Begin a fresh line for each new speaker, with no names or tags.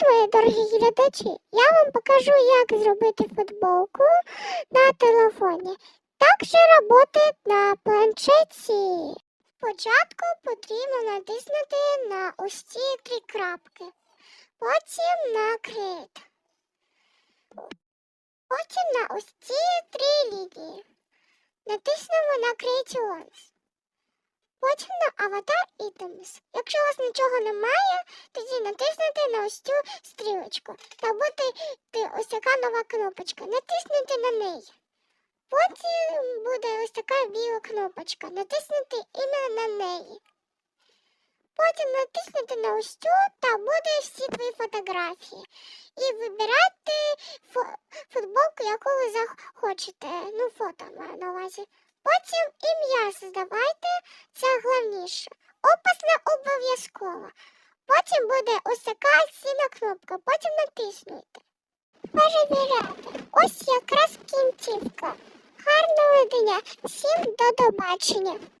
Мої дорогі глядачі! Я вам покажу, як зробити футболку на телефоні. Так же працює на планшеті. Спочатку потрібно натиснути на ось ці три крапки, потім на Create. Потім на ось ці три лінії. Натиснемо на Creations. Потім на Avatar Items. Якщо у вас нічого немає, тоді натиснете на ось цю стрілочку. Та буде ось така нова кнопочка. Натиснете на неї. Потім буде ось така біла кнопочка. Натиснете іменно на неї. Потім натиснете на ось цю та буде всі твої фотографії. І вибирайте футболку, яку ви захочете. Ну, фото маю на увазі. Потім ім'я создавайте, це головніше. Опис обов'язково. Потім буде ось така сіна кнопка, потім натиснуйте. Перевіряйте. Ось якраз кінцівка. Гарного дня. Всім до побачення.